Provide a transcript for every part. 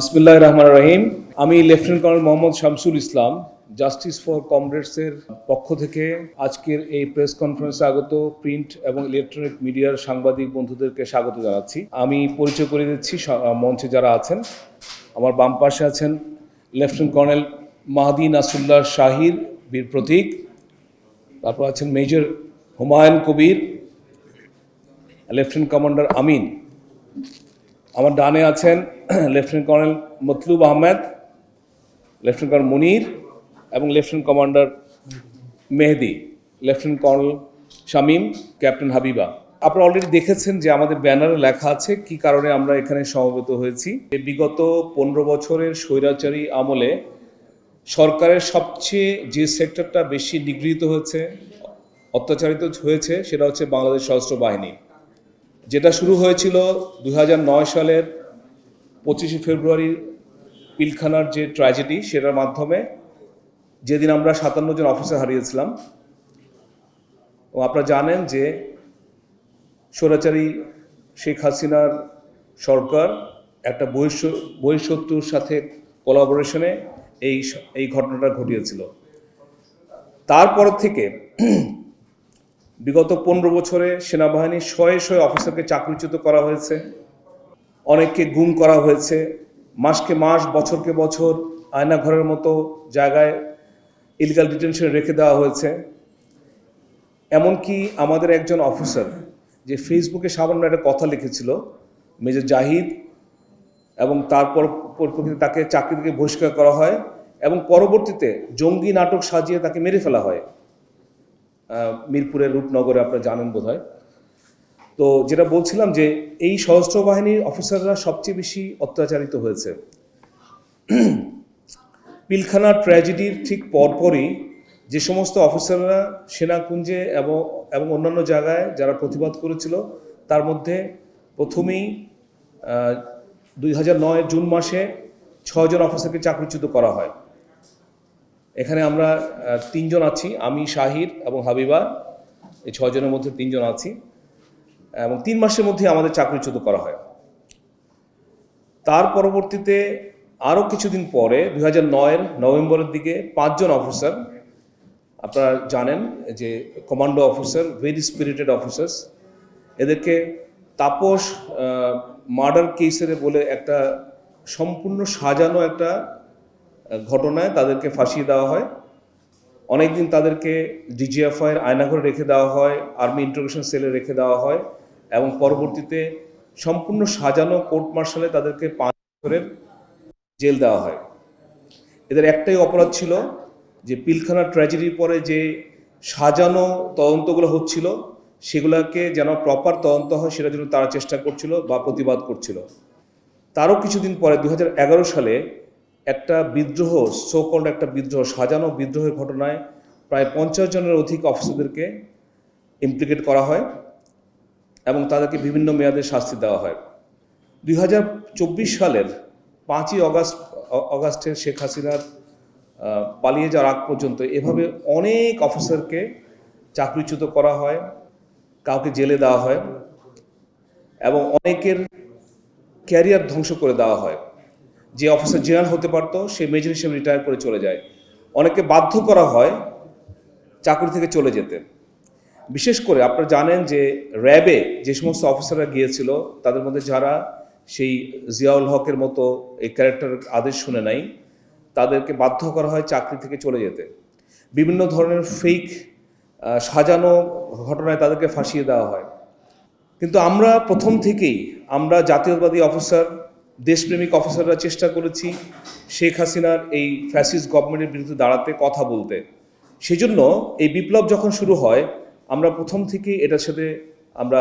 বিসমুল্লাহ রহমান রহিম। আমি lieutenant colonel Mohammad Shamsul Islam, justice for কমরেডসের পক্ষ থেকে আজকের এই প্রেস কনফারেন্সে আগত প্রিন্ট এবং ইলেকট্রনিক মিডিয়ার সাংবাদিক বন্ধুদেরকে স্বাগত জানাচ্ছি। আমি পরিচয় করে দিচ্ছি মঞ্চে যারা আছেন। আমার বাম পাশে আছেন লেফটেন্যান্ট কর্নেল মাহাদি নাসুল্লাহ শাহির বীর প্রতীক। তারপর আছেন major Humayun Kabir, lieutenant commander Amin. আমার ডানে আছেন lieutenant colonel Motlub Ahmed lieutenant colonel Munir এবং lieutenant commander Mehedi lieutenant colonel Shamim captain Habiba. আপনারা অলরেডি দেখেছেন যে আমাদের ব্যানারে লেখা আছে কি কারণে আমরা এখানে সমবেত হয়েছি। বিগত পনেরো বছরের স্বৈরাচারী আমলে সরকারের সবচেয়ে যে সেক্টরটা বেশি নিগৃহীত হয়েছে, অত্যাচারিত হয়েছে, সেটা হচ্ছে বাংলাদেশ সশস্ত্র বাহিনী। যেটা শুরু হয়েছিল দু হাজার নয় সালের পঁচিশে ফেব্রুয়ারি পিলখানার যে ট্র্যাজেডি সেটার মাধ্যমে, যেদিন আমরা সাতান্ন জন অফিসার হারিয়েছিলাম। ও আপনারা জানেন যে স্বৈরাচারী শেখ হাসিনার সরকার একটা বহিঃ বহিঃশত্রুর সাথে কোলাবোরেশনে এই এই ঘটনাটা ঘটিয়েছিল। তারপর থেকে বিগত পনেরো বছরে সেনাবাহিনীর শয়ে শয়ে অফিসারকে চাকরিচ্যুত করা হয়েছে, অনেককে গুম করা হয়েছে, মাসকে মাস, বছরকে বছর আয়নাঘরের মতো জায়গায় ইলিগাল ডিটেনশনে রেখে দেওয়া হয়েছে। এমনকি আমাদের একজন অফিসার যে ফেসবুকে সামান্য একটা কথা লিখেছিল, মেজর জাহিদ, এবং তারপর পরিপ্রেক্ষিতে তাকে চাকরি থেকে বহিষ্কার করা হয় এবং পরবর্তীতে জঙ্গি নাটক সাজিয়ে তাকে মেরে ফেলা হয়। মিরপুরের রূপনগরে আপনারা জানেন বোধহয়। তো যেটা বলছিলাম যে এই সশস্ত্র বাহিনীর অফিসাররা সবচেয়ে বেশি অত্যাচারিত হয়েছে। পিলখানা ট্র্যাজেডির ঠিক পরপরই যে সমস্ত অফিসাররা সেনাকুঞ্জে এবং এবং অন্যান্য জায়গায় যারা প্রতিবাদ করেছিল, তার মধ্যে প্রথমেই দুই হাজার নয় জুন মাসে ছয়জন অফিসারকে চাকরিচ্যুত করা হয়। এখানে আমরা তিনজন আছি, আমি, শাহির এবং হাবিবা। এই ছজনের মধ্যে তিনজন আছি। এবং তিন মাসের মধ্যে আমাদের চাকরিচ্যুত করা হয়। তার পরবর্তীতে আরও কিছুদিন পরে, দুই হাজার নয়ের নভেম্বরের দিকে পাঁচজন অফিসার, আপনারা জানেন যে commando officer, very spirited officers, এদেরকে তাপস মার্ডার কেসের বলে একটা সম্পূর্ণ সাজানো একটা ঘটনায় তাদেরকে ফাঁসিয়ে দেওয়া হয়। অনেকদিন তাদেরকে ডিজিএফআইয়ের আয়নাঘরে রেখে দেওয়া হয়, আর্মি ইন্টারোগেশন সেলে রেখে দেওয়া হয় এবং পরবর্তীতে সম্পূর্ণ সাজানো কোর্ট মার্শালে তাদেরকে পাঁচ বছরের জেল দেওয়া হয়। এদের একটাই অপরাধ ছিল যে পিলখানা ট্র্যাজেডির পরে যে সাজানো তদন্তগুলো হচ্ছিল, সেগুলোকে যেন প্রপার তদন্ত হয় সেটার জন্য তারা চেষ্টা করছিল বা প্রতিবাদ করছিল। তারও কিছুদিন পরে দু হাজার এগারো সালে একটা বিদ্রোহ সোকল্ড একটা বিদ্রোহ, সাজানো বিদ্রোহের ঘটনায় প্রায় পঞ্চাশ জনের অধিক অফিসারদেরকে ইমপ্লিকেট করা হয় এবং তাদেরকে বিভিন্ন মেয়াদে শাস্তি দেওয়া হয়। দুই হাজার চব্বিশ সালের পাঁচই অগাস্ট অগাস্টের শেখ হাসিনার পালিয়ে যাওয়ার আগ পর্যন্ত এভাবে অনেক অফিসারকে চাকরিচ্যুত করা হয়, কাউকে জেলে দেওয়া হয় এবং অনেকের ক্যারিয়ার ধ্বংস করে দেওয়া হয়। যে অফিসার জেনারেল হতে পারতো, সে মেজর হিসেবে রিটায়ার করে চলে যায়। অনেকে বাধ্য করা হয় চাকরি থেকে চলে যেতে। বিশেষ করে আপনারা জানেন যে র্যাবে যে সমস্ত অফিসাররা গিয়েছিল, তাদের মধ্যে যারা সেই জিয়াউল হকের মতো এই ক্যারেক্টার আদেশ শুনে নাই, তাদেরকে বাধ্য করা হয় চাকরি থেকে চলে যেতে। বিভিন্ন ধরনের ফেক সাজানো ঘটনায় তাদেরকে ফাঁসিয়ে দেওয়া হয়। কিন্তু আমরা প্রথম থেকেই আমরা জাতীয়তাবাদী অফিসার দেশপ্রেমিক অফিসাররা চেষ্টা করেছি শেখ হাসিনার এই ফ্যাসিস্ট গভর্নমেন্টের বিরুদ্ধে দাঁড়াতে, কথা বলতে। সেজন্য এই বিপ্লব যখন শুরু হয়, আমরা প্রথম থেকেই এটার সাথে আমরা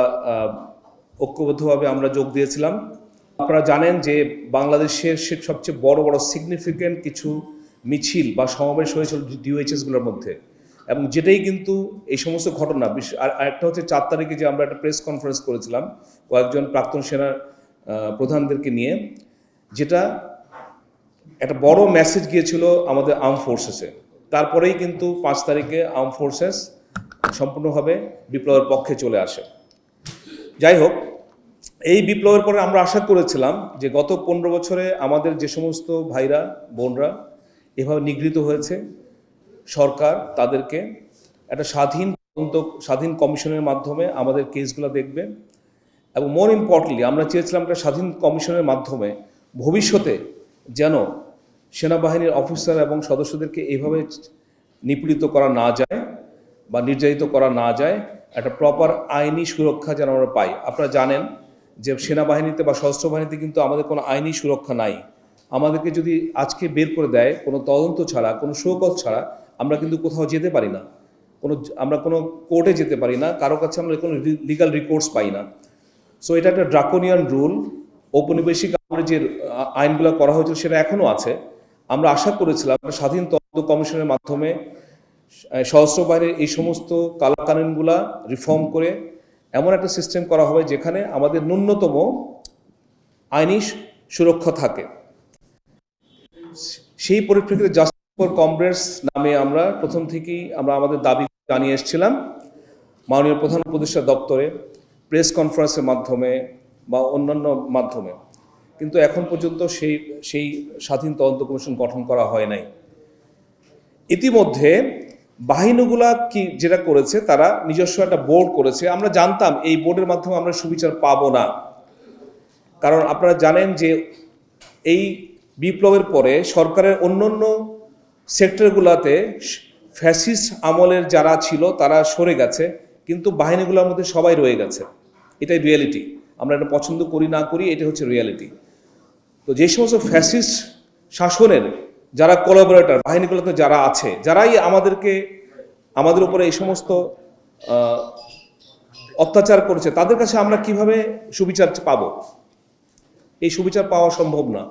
ঐক্যবদ্ধভাবে আমরা যোগ দিয়েছিলাম। আপনারা জানেন যে বাংলাদেশের সে সবচেয়ে বড় বড় সিগনিফিক্যান্ট কিছু মিছিল বা সমাবেশ হয়েছিল ডিওএইচএসগুলোর মধ্যে। এবং যেটাই কিন্তু এই সমস্ত ঘটনা আর, আরেকটা হচ্ছে চার তারিখে যে আমরা একটা প্রেস কনফারেন্স করেছিলাম, কয়েকজন প্রাক্তন সেনার প্রধানদেরকে নিয়ে, যেটা একটা বড় মেসেজ গিয়েছিল আমাদের আর্ম ফোর্সেসে তারপরেই কিন্তু পাঁচ তারিখে আর্ম ফোর্সেস সম্পূর্ণভাবে বিপ্লবের পক্ষে চলে আসে। যাই হোক, এই বিপ্লবের পরে আমরা আশা করেছিলাম যে গত পনেরো বছরে আমাদের যে সমস্ত ভাইরা, বোনরা এভাবে নিগৃহীত হয়েছে, সরকার তাদেরকে একটা স্বাধীন স্বাধীন কমিশনের মাধ্যমে আমাদের কেসগুলো দেখবে। এবং মোর ইম্পর্টেন্টলি আমরা চেয়েছিলাম একটা স্বাধীন কমিশনের মাধ্যমে ভবিষ্যতে যেন সেনাবাহিনীর অফিসার এবং সদস্যদেরকে এইভাবে নিপীড়িত করা না যায় বা নির্যাতিত করা না যায়, একটা প্রপার আইনি সুরক্ষা যেন আমরা পাই। আপনারা জানেন যে সেনাবাহিনীতে বা সশস্ত্র বাহিনীতে কিন্তু আমাদের কোনো আইনি সুরক্ষা নাই। আমাদেরকে যদি আজকে বের করে দেয়, কোনো তদন্ত ছাড়া, কোনো শোকজ ছাড়া, আমরা কিন্তু কোথাও যেতে পারি না। কোনো, আমরা কোনো কোর্টে যেতে পারি না, কারও কাছে আমরা কোনো লিগাল রিকোর্স পাই না। সো এটা একটা ড্রাকোনিয়ান রুল ঔপনিবেশিক আমলে যে আইনগুলো করা হয়েছিল সেটা এখনও আছে। আমরা আশা করেছিলাম স্বাধীন তদন্ত কমিশনের মাধ্যমে সহস্র বাহিনীর এই সমস্ত কালাকানুনগুলা রিফর্ম করে এমন একটা সিস্টেম করা হবে যেখানে আমাদের ন্যূনতম আইনি সুরক্ষা থাকে। সেই পরিপ্রেক্ষিতে জাস্টিস ফর কমরেডস নামে আমরা প্রথম থেকেই আমরা আমাদের দাবি জানিয়ে এসেছিলাম। মাননীয় প্রধান উপদেষ্টা দপ্তরে। প্রেস কনফারেন্সের মাধ্যমে বা অন্যান্য মাধ্যমে। কিন্তু এখন পর্যন্ত সেই সেই স্বাধীন তদন্ত কমিশন গঠন করা হয় নাই। ইতিমধ্যে বাহিনীগুলা কি যেটা করেছে, তারা নিজস্ব একটা বোর্ড করেছে। আমরা জানতাম এই বোর্ডের মাধ্যমে আমরা সুবিচার পাবো না। কারণ আপনারা জানেন যে এই বিপ্লবের পরে সরকারের অন্যান্য সেক্টরগুলোতে ফ্যাসিস্ট আমলের যারা ছিল, তারা সরে গেছে। কিন্তু বাহিনীগুলোর মধ্যে সবাই রয়ে গেছে। এটাই রিয়েলিটি আমরা এটা পছন্দ করি, না করি, এটা হচ্ছে রিয়েলিটি তো যে সমস্ত ফ্যাসিস্ট শাসনের যারা কোলাবোরেটর বাহিনীগুলোতে যারা আছে, যারাই আমাদেরকে, আমাদের উপরে এই সমস্ত অত্যাচার করেছে, তাদের কাছে আমরা কীভাবে সুবিচার পাবো? এই সুবিচার পাওয়া সম্ভব না।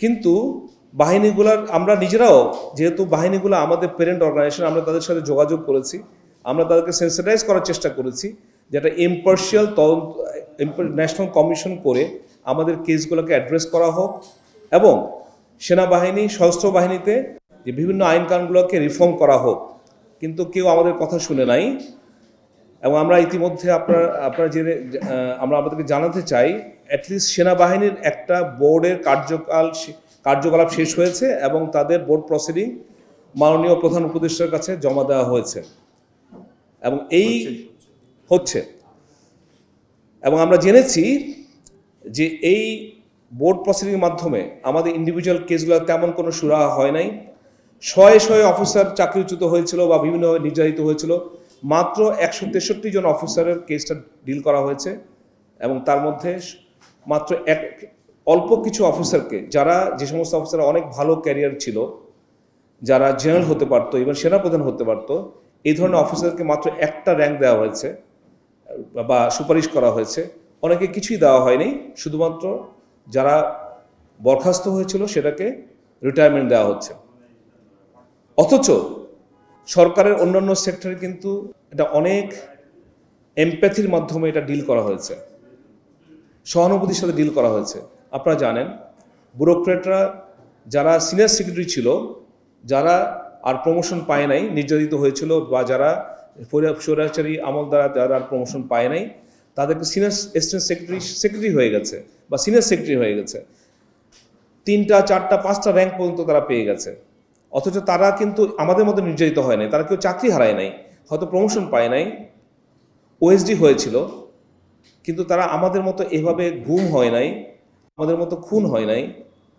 কিন্তু বাহিনীগুলার, আমরা নিজেরাও, যেহেতু বাহিনীগুলো আমাদের প্যারেন্ট অর্গানাইজেশন আমরা তাদের সাথে যোগাযোগ করেছি। আমরা তাদেরকে সেন্সিটাইজ করার চেষ্টা করেছি যেটা ইম্পার্শিয়াল তদন্ত ন্যাশনাল কমিশন করে আমাদের কেসগুলোকে অ্যাড্রেস করা হোক এবং সেনাবাহিনী, সশস্ত্র বাহিনীতে যে বিভিন্ন আইন কানুনগুলোকে রিফর্ম করা হোক। কিন্তু কেউ আমাদের কথা শুনে নাই এবং আমরা ইতিমধ্যে আপনার, আপনারা জেনে আমরা আমাদেরকে জানাতে চাই অ্যাটলিস্ট সেনাবাহিনীর একটা বোর্ডের কার্যকাল কার্যকলাপ শেষ হয়েছে এবং তাদের বোর্ড প্রসিডিং মাননীয় প্রধান উপদেষ্টার কাছে জমা দেওয়া হয়েছে। এবং এই হচ্ছে এবং আমরা জেনেছি যে এই বোর্ড প্রসিডিংয়ের মাধ্যমে আমাদের ইন্ডিভিজুয়াল কেসগুলো তেমন কোনো সুরাহা হয় নাই। শয়ে শয়ে অফিসার চাকরিচ্যুত হয়েছিল বা বিভিন্নভাবে নির্যাতিত হয়েছিল। মাত্র একশো তেষট্টি জন অফিসারের কেসটা ডিল করা হয়েছে এবং তার মধ্যে মাত্র এক অল্প কিছু অফিসারকে যারা যে সমস্ত অফিসার অনেক ভালো ক্যারিয়ার ছিল যারা জেনারেল হতে পারতো এবং সেনাপ্রধান হতে পারতো এই ধরনের অফিসারকে মাত্র একটা র্যাঙ্ক দেওয়া হয়েছে, বা সুপারিশ করা হয়েছে। অনেকে কিছুই দেওয়া হয়নি, শুধুমাত্র যারা বরখাস্ত হয়েছিল সেটাকে রিটায়ারমেন্ট দেওয়া হচ্ছে। অথচ সরকারের অন্যান্য সেক্টরে কিন্তু এটা অনেক এমপ্যাথির মাধ্যমে এটা ডিল করা হয়েছে। সহানুভূতির সাথে ডিল করা হয়েছে। আপনারা জানেন ব্যুরোক্রেটরা যারা সিনিয়র সেক্রেটারি ছিল, যারা আর প্রমোশন পায় নাই, নির্যাতিত হয়েছিল বা যারা স্বৈরাচারী আমল দ্বারা যারা আর প্রমোশন পায় নাই, তাদেরকে সিনিয়র অ্যাসিস্ট্যান্ট সেক্রেটারি সেক্রেটারি হয়ে গেছে বা সিনিয়র সেক্রেটারি হয়ে গেছে। তিনটা, চারটা, পাঁচটা র্যাঙ্ক পর্যন্ত তারা পেয়ে গেছে। অথচ তারা কিন্তু আমাদের মতো নির্যাতিত হয় নাই, তারা কেউ চাকরি হারায় নাই, হয়তো প্রমোশন পায় নাই ওএসডি হয়েছিল, কিন্তু তারা আমাদের মতো এভাবে ঘুম হয় নাই, আমাদের মতো খুন হয় নাই,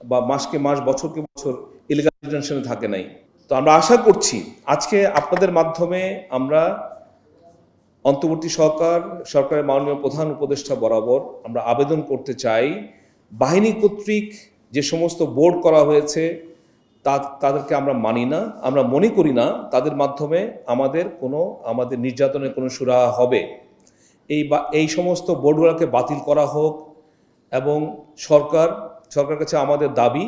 বা মাসকে মাস, বছরকে বছর ইলিগাল ডিটেনশনে থাকে নাই। তো আমরা আশা করছি আজকে আপনাদের মাধ্যমে আমরা অন্তর্বর্তী সরকার, সরকারের মাননীয় প্রধান উপদেষ্টা বরাবর আমরা আবেদন করতে চাই। বাহিনী কর্তৃক যে সমস্ত বোর্ড করা হয়েছে, তা, তাদেরকে আমরা মানি না, আমরা মনে করি না, তাদের মাধ্যমে আমাদের কোনো, আমাদের নির্যাতনের কোনো সুরাহা হবে। এই বা, এই সমস্ত বোর্ডগুলোকে বাতিল করা হোক এবং সরকার সরকার কাছে আমাদের দাবি,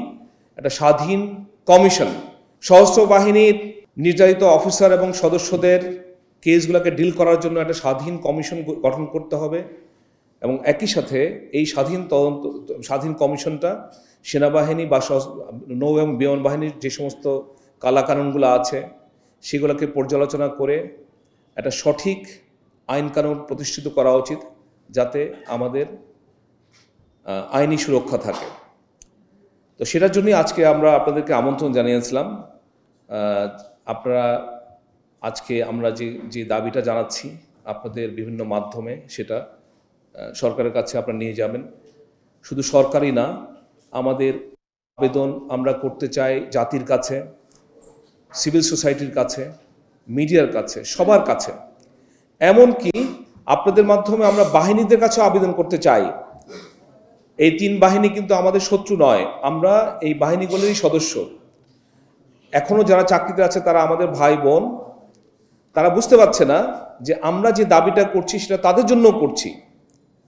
একটা স্বাধীন কমিশন সশস্ত্র বাহিনীর নির্যাতিত অফিসার এবং সদস্যদের কেসগুলোকে ডিল করার জন্য একটা স্বাধীন কমিশন গঠন করতে হবে এবং একই সাথে এই স্বাধীন তদন্ত, স্বাধীন কমিশনটা সেনাবাহিনী বা নৌ এবং বিমান বাহিনীর যে সমস্ত কালাকানুনগুলো আছে, সেগুলোকে পর্যালোচনা করে একটা সঠিক আইনকানুন প্রতিষ্ঠিত করা উচিত যাতে আমাদের আইনি সুরক্ষা থাকে। তো সেটার জন্যই আজকে আমরা আপনাদেরকে আমন্ত্রণ জানিয়েছিলাম। আপনারা আজকে আমরা যে যে দাবিটা জানাচ্ছি আপনাদের বিভিন্ন মাধ্যমে সেটা সরকারের কাছে আপনারা নিয়ে যাবেন। শুধু সরকারই না, আমাদের আবেদন আমরা করতে চাই জাতির কাছে, সিভিল সোসাইটির কাছে, মিডিয়ার কাছে, সবার কাছে। এমনকি আপনাদের মাধ্যমে আমরা বাহিনীদের কাছেও আবেদন করতে চাই। এই তিন বাহিনী কিন্তু আমাদের শত্রু নয়, আমরা এই বাহিনীগুলোরই সদস্য। এখনও যারা চাকরিতে আছে তারা আমাদের ভাই বোন, তারা বুঝতে পারছে না যে আমরা যে দাবিটা করছি সেটা তাদের জন্য করছি।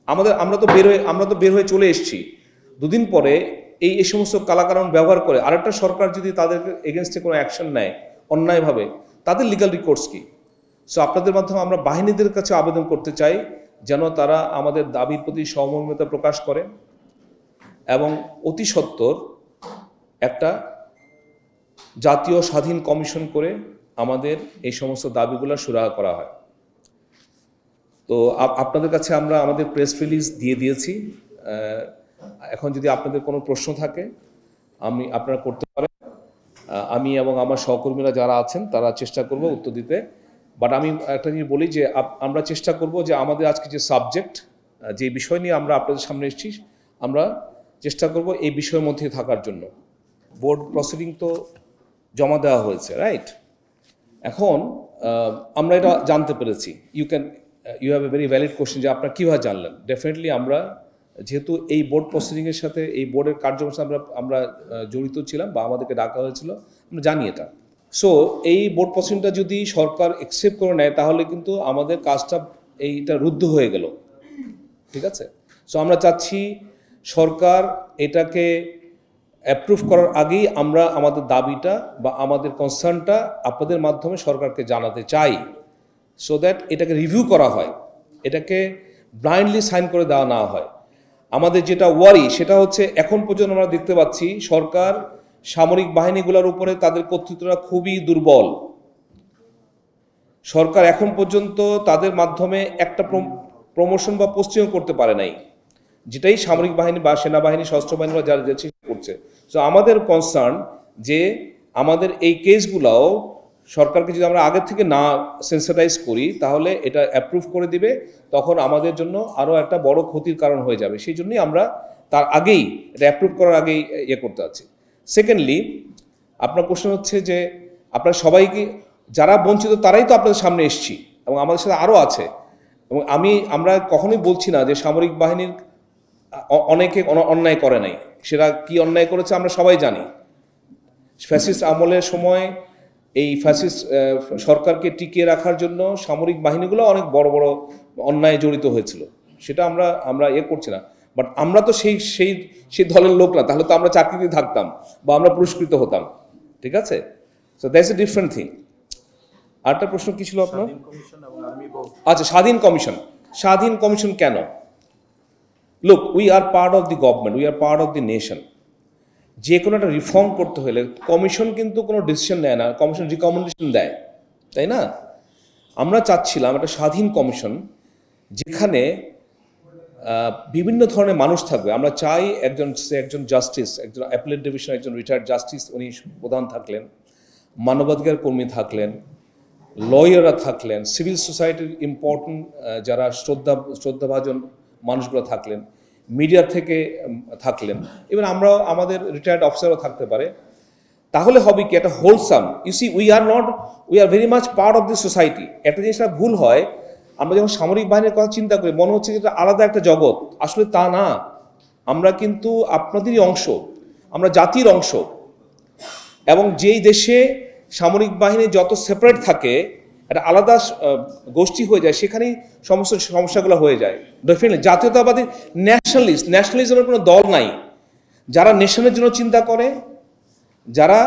আমাদের, আমরা তো বের হয়ে, আমরা তো বের হয়ে চলে এসেছি। দুদিন পরে এই এই সমস্ত কালাকারণ ব্যবহার করে আরেকটা সরকার যদি তাদের এগেনস্টে কোনো অ্যাকশন নেয়, অন্যায়ভাবে, তাদের লিগাল রিকোর্স কি? সো আপনাদের মাধ্যমে আমরা বাহিনীদের কাছে আবেদন করতে চাই যেন তারা আমাদের দাবির প্রতি সহমর্মিতা প্রকাশ করে। এবং অতি সত্বর একটা জাতীয় স্বাধীন কমিশন করে আমাদের এই সমস্ত দাবিগুলো সুরাহা করা হয়। তো আপনাদের কাছে আমরা আমাদের প্রেস রিলিজ দিয়ে দিয়েছি। এখন যদি আপনাদের কোনো প্রশ্ন থাকে, আমি আপনারা করতে পারেন। আমি এবং আমার সহকর্মীরা যারা আছেন, তারা চেষ্টা করব উত্তর দিতে। বাট আমি একটা জিনিস বলি যে আমরা চেষ্টা করব যে আমাদের আজকে যে সাবজেক্ট যে বিষয় নিয়ে আমরা আপনাদের সামনে এসেছি, আমরা চেষ্টা করব এই বিষয়ের মধ্যে থাকার জন্য। বোর্ড প্রসিডিং তো জমা দেওয়া হয়েছে রাইট এখন আমরা এটা জানতে পেরেছি। You can you have a very valid question যে আপনারা কীভাবে জানলেন? ডেফিনেটলি আমরা, যেহেতু এই বোর্ড প্রসিডিংয়ের সাথে, এই বোর্ডের কার্যক্রমের সাথে আমরা আমরা জড়িত ছিলাম বা আমাদেরকে ডাকা হয়েছিল, আমরা জানি এটা। সো এই বোর্ড প্রসিডিংটা যদি সরকার একসেপ্ট করে নেয়, তাহলে কিন্তু আমাদের কাজটা এইটা রুদ্ধ হয়ে গেল। ঠিক আছে? সো আমরা চাচ্ছি সরকার এটাকে অ্যাপ্রুভ করার আগেই আমরা আমাদের দাবিটা বা আমাদের কনসার্নটা আপনাদের মাধ্যমে সরকারকে জানাতে চাই। সো দ্যাট এটাকে রিভিউ করা হয়। এটাকে ব্লাইন্ডলি সাইন করে দেওয়া না হয়। আমাদের যেটা ওয়ারি সেটা হচ্ছে এখন পর্যন্ত আমরা দেখতে পাচ্ছি সরকার সামরিক বাহিনীগুলোর উপরে তাদের কর্তৃত্বটা খুবই দুর্বল। সরকার এখন পর্যন্ত তাদের মাধ্যমে একটা প্রমোশন বা পোস্টিংও করতে পারে নাই। যেটাই সামরিক বাহিনী বা সেনাবাহিনী সশস্ত্র বাহিনী যারা যাচ্ছে করছে। তো আমাদের কনসার্ন যে আমাদের এই কেসগুলাও সরকারকে যদি আমরা আগের থেকে না সেন্সিটাইজ করি, তাহলে এটা অ্যাপ্রুভ করে দিবে, তখন আমাদের জন্য আরও একটা বড় ক্ষতির কারণ হয়ে যাবে। সেই জন্যই আমরা তার আগেই এটা অ্যাপ্রুভ করার আগেই ইয়ে করতে আছি সেকেন্ডলি আপনার প্রশ্ন হচ্ছে যে আপনারা সবাইকে, যারা বঞ্চিত তারাই তো আপনাদের সামনে এসছি এবং আমাদের সাথে আরও আছে। এবং আমি, আমরা কখনোই বলছি না যে সামরিক বাহিনীর অনেকে অন্যায় করে নাই। সেটা কি অন্যায় করেছে আমরা সবাই জানি। ফ্যাসিস্ট আমলের সময় এই ফ্যাসিস্ট সরকারকে টিকিয়ে রাখার জন্য সামরিক বাহিনীগুলো অনেক বড় বড় অন্যায় জড়িত হয়েছিল। সেটা আমরা আমরা ইয়ে করছি না। বাট আমরা তো সেই সেই সেই দলের লোক না তাহলে তো আমরা চাকরিতে থাকতাম বা আমরা পুরস্কৃত হতাম। ঠিক আছে? So that's a different thing আরেকটা প্রশ্ন কি ছিল আপনার? আচ্ছা স্বাধীন কমিশন। স্বাধীন কমিশন কেন? Look we are part of the government we are part of the nation যে কোনো একটা রিফর্ম করতে হলে কমিশন কিন্তু কোনো ডিসিশন নেয় না কমিশন রিকমেন্ডেশন দেয়, তাই না? আমরা চাচ্ছিলাম একটা স্বাধীন কমিশন যেখানে বিভিন্ন ধরনের মানুষ থাকবে। আমরা চাই একজন একজন জাস্টিস একজন অ্যাপিলেট ডিভিশন একজন রিটায়ার্ড জাস্টিস উনি প্রধান থাকলেন, মানবাধিকার কর্মী থাকলেন লয়াররা থাকলেন সিভিল সোসাইটির ইম্পর্টেন্ট যারা শ্রদ্ধা, শ্রদ্ধাভাজন মানুষগুলো থাকলেন মিডিয়ার থেকে থাকলেন। এবার আমরাও, আমাদের রিটায়ার্ড অফিসারও থাকতে পারে। তাহলে হবে কি? একটা wholesome you see we are not we are very much part of the society একটা জিনিসটা ভুল হয়, আমরা যখন সামরিক বাহিনীর কথা চিন্তা করি, মনে হচ্ছে এটা আলাদা একটা জগৎ। আসলে তা না। আমরা কিন্তু আপনাদেরই অংশ। আমরা জাতির অংশ। এবং যেই দেশে সামরিক বাহিনী যত সেপারেট থাকে একটা আলাদা গোষ্ঠী হয়ে যায়, সেখানেই সমস্ত সমস্যাগুলো হয়ে যায়। ডেফিনেটলি জাতীয়তাবাদী ন্যাশনালিস্ট ন্যাশনালিজমের কোনো দল নাই। যারা নেশনের জন্য চিন্তা করে, যারা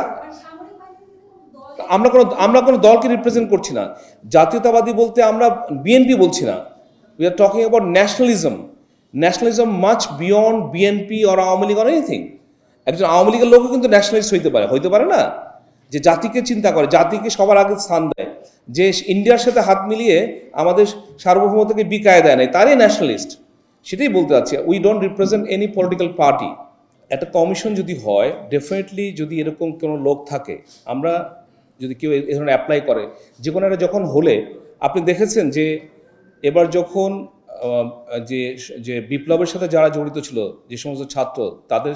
আমরা কোনো আমরা কোনো দলকে রিপ্রেজেন্ট করছি না। জাতীয়তাবাদী বলতে আমরা বিএনপি বলছি না। We are talking about nationalism nationalism much beyond BNP or Awami League or anything একজন আওয়ামী লীগের লোকও কিন্তু ন্যাশনালিস্ট হইতে পারে। হইতে পারে না যে জাতিকে চিন্তা করে, জাতিকে সবার আগে স্থান দেয়। যে ইন্ডিয়ার সাথে হাত মিলিয়ে আমাদের সার্বভৌমতাকে বিকায় দেয় নাই, তারই ন্যাশনালিস্ট সেটাই বলতে চাচ্ছি। We don't represent any political party একটা কমিশন যদি হয় ডেফিনেটলি যদি এরকম কোনো লোক থাকে, আমরা যদি কেউ এ ধরনের অ্যাপ্লাই করে, যে কোনো একটা যখন হলে, আপনি দেখেছেন যে এবার যখন যে যে বিপ্লবের সাথে যারা জড়িত ছিল, যে সমস্ত ছাত্র, তাদের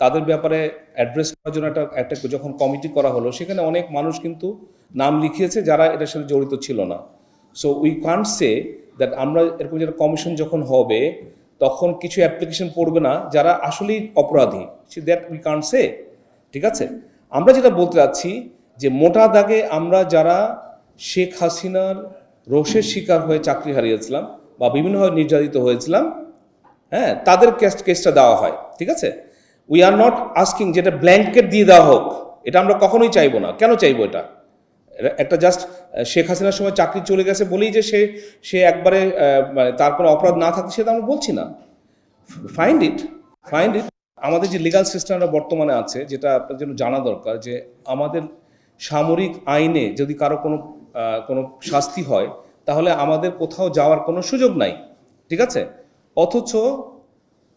তাদের ব্যাপারে অ্যাড্রেস করার জন্য একটা একটা যখন কমিটি করা হলো, সেখানে অনেক মানুষ কিন্তু নাম লিখিয়েছে যারা এটার সাথে জড়িত ছিল না। So we can't say that আমরা এরকম যেটা কমিশন যখন হবে, তখন কিছু অ্যাপ্লিকেশন পড়বে না, যারা আসলেই অপরাধী। Say that we can't say ঠিক আছে? আমরা যেটা বলতে চাচ্ছি যে, মোটা দাগে আমরা যারা শেখ হাসিনার রোষের শিকার হয়ে চাকরি হারিয়েছিলাম বা বিভিন্নভাবে নির্যাতিত হয়েছিলাম হ্যাঁ তাদের কেস কেসটা দেওয়া হয়, ঠিক আছে? উই আর নট আস্কিং যেটা ব্ল্যাঙ্কেট দিয়ে দেওয়া হোক, এটা আমরা কখনোই চাইব না। কেন চাইব এটা? একটা জাস্ট শেখ হাসিনার সময় চাকরি চলে গেছে বলেই যে সে সে একবারে মানে তার কোনো অপরাধ না থাকে সেটা আমরা বলছি না। ফাইন্ড ইট ফাইন্ড ইট আমাদের যে লিগাল সিস্টেমটা বর্তমানে আছে, যেটা আপনার জন্য জানা দরকার যে আমাদের সামরিক আইনে যদি কারও কোনো কোনো শাস্তি হয়, তাহলে আমাদের কোথাও যাওয়ার কোনো সুযোগ নাই। ঠিক আছে? অথচ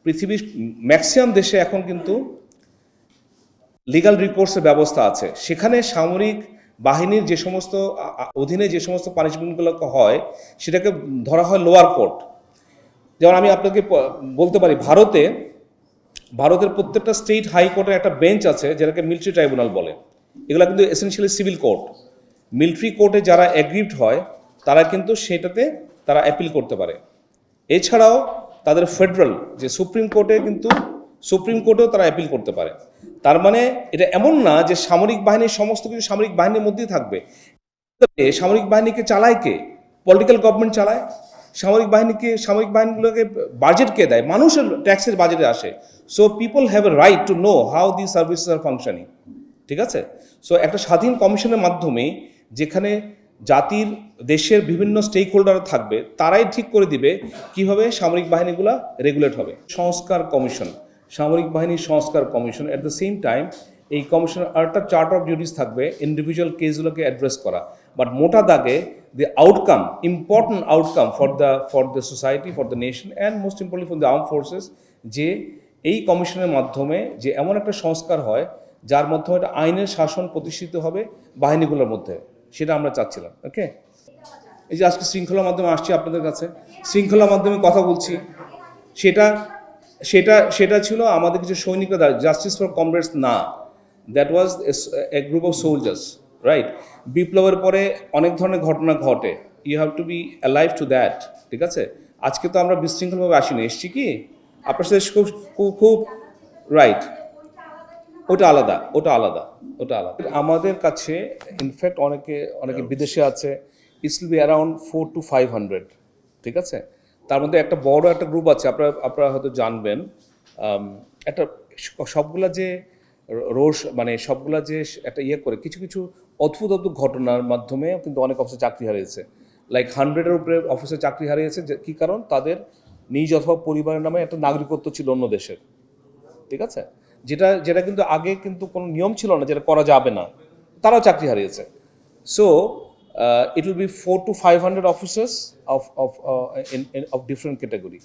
পৃথিবীর ম্যাক্সিমাম দেশে এখন কিন্তু লিগাল রিকোর্সের ব্যবস্থা আছে। সেখানে সামরিক বাহিনীর যে সমস্ত, অধীনে যে সমস্ত পানিশমেন্টগুলো হয়, সেটাকে ধরা হয় লোয়ার কোর্ট যেমন আমি আপনাকে বলতে পারি, ভারতে, ভারতের প্রত্যেকটা স্টেট হাইকোর্টের একটা বেঞ্চ আছে, যেটাকে মিলিটারি ট্রাইব্যুনাল বলে। এগুলো কিন্তু এসেনশিয়ালি সিভিল কোর্ট মিলিটারি কোর্টে যারা অ্যাগ্রিভড হয়, তারা কিন্তু সেটাতে, তারা অ্যাপিল করতে পারে। এছাড়াও তাদের ফেডারেল যে সুপ্রিম কোর্টে কিন্তু সুপ্রিম কোর্টেও তারা অ্যাপিল করতে পারে। তার মানে এটা এমন না যে সামরিক বাহিনীর সমস্ত কিছু সামরিক বাহিনীর মধ্যেই থাকবে। সামরিক বাহিনীকে চালায় কে? পলিটিক্যাল গভর্নমেন্ট চালায়। সামরিক বাহিনীকে, সামরিক বাহিনীগুলোকে বাজেট কে দেয়? মানুষের ট্যাক্সের বাজেটে আসে। So people have a right to know how the services are functioning ঠিক আছে? সো একটা স্বাধীন কমিশনের মাধ্যমে যেখানে জাতির, দেশের বিভিন্ন স্টেক হোল্ডার থাকবে, তারাই ঠিক করে দিবে কীভাবে সামরিক বাহিনীগুলো রেগুলেট হবে। সংস্কার কমিশন, সামরিক বাহিনীর সংস্কার commission at the same time এই কমিশনের আরেকটা চার্ট অফ ডিউটিস থাকবে ইন্ডিভিজুয়াল কেসগুলোকে অ্যাড্রেস করা। বাট মোটা দাগে the outcome important outcome for the for the society for the nation and most important for the arm forces যে এই কমিশনের মাধ্যমে যে এমন একটা সংস্কার হয়, যার মাধ্যমে একটা আইনের শাসন প্রতিষ্ঠিত হবে বাহিনীগুলোর মধ্যে। সেটা আমরা চাচ্ছিলাম ওকে এই যে আজকে শৃঙ্খলার মাধ্যমে আসছি আপনাদের কাছে। শৃঙ্খলার মাধ্যমে কথা বলছি। সেটা সেটা সেটা ছিল আমাদের কিছু সৈনিকরা জাস্টিস ফর কমরেডস না। That was a group of soldiers right বিপ্লবের পরে অনেক ধরনের ঘটনা ঘটে। You have to be alive to that ঠিক আছে? আজকে তো আমরা বিশৃঙ্খলভাবে আসিনি। এসছি কি? আপনার সাথে খুব খুব খুব রাইট ওটা আলাদা ওটা আলাদা ওটা আলাদা। আমাদের কাছে ইনফ্যাক্ট অনেকে অনেকে বিদেশে আছে it's be around four to five hundred ঠিক আছে? তার মধ্যে একটা বড় একটা গ্রুপ আছে আপনারা আপনারা হয়তো জানবেন একটা সবগুলা যে রোষ মানে সবগুলা যে একটা ইয়ে করে কিছু কিছু অদ্ভুত অদ্ভুত ঘটনার মাধ্যমে কিন্তু অনেক অফিসে চাকরি হারিয়েছে। লাইক হান্ড্রেডের উপরে অফিসে চাকরি হারিয়েছে যে- কি কারণ? তাদের নিজ অথবা পরিবারের নামে একটা নাগরিকত্ব ছিল অন্য দেশের ঠিক আছে? যেটা যেটা কিন্তু আগে কিন্তু কোনো নিয়ম ছিল না যেটা করা যাবে না। তারাও চাকরি হারিয়েছে। So it will be four to five hundred officers of of of different category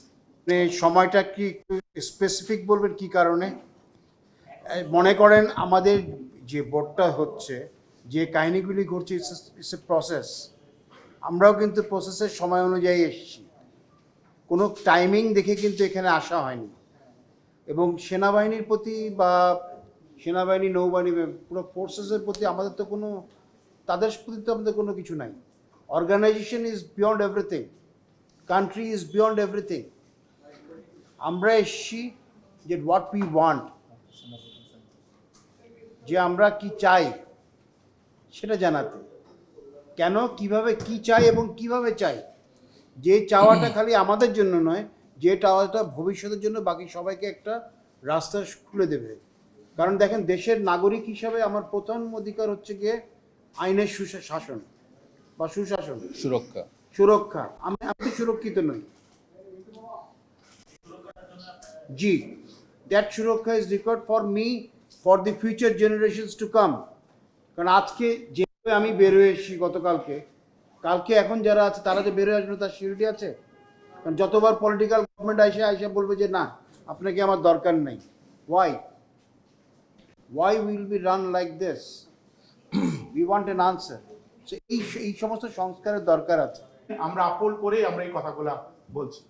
সময়টা কি স্পেসিফিক বলবেন কি কারণে? মনে করেন আমাদের যে বোর্ডটা হচ্ছে, যে কাহিনীগুলি ঘটছে ইটস এ প্রসেস আমরাও কিন্তু প্রসেসের সময় অনুযায়ী এসেছি। কোনো টাইমিং দেখে কিন্তু এখানে আসা হয়নি। এবং সেনাবাহিনীর প্রতি বা সেনাবাহিনী, নৌবাহিনী পুরো ফোর্সেসের প্রতি আমাদের তো কোনো, তাদের প্রতি তো আমাদের কোনো কিছু নাই। Organization is beyond everything country is beyond everything আমরা এসছি যে হোয়াট উই ওয়ান্ট যে আমরা কি চাই, সেটা জানাতে। কেন, কীভাবে, কি চাই এবং কীভাবে চাই? যে চাওয়াটা খালি আমাদের জন্য নয় যে চাওয়াটা ভবিষ্যতের জন্য বাকি সবাইকে একটা রাস্তা খুলে দেবে। কারণ দেখেন দেশের নাগরিক হিসাবে আমার প্রথম অধিকার হচ্ছে গিয়ে আইনের সুশাসন বা সুশাসন। সুরক্ষা। সুরক্ষা। আমি আমি সুরক্ষিত নই। জি দ্যাট সুরক্ষা is required for me for the future generations to come কারণ আজকে যেভাবে আমি বের হয়ে এসেছি গতকালকে কালকে এখন যারা আছে তারা যে বের হয়ে আসবে তার সিউরিটি আছে? কারণ যতবার পলিটিক্যাল গভর্নমেন্ট আসে আসে বলবে যে, না, আপনাকে আমার দরকার নেই। Why why will be run like this we want an answer এই এই সমস্ত সংস্কারের দরকার আছে। আমরা আপল করে আমরা এই কথাগুলো বলছি।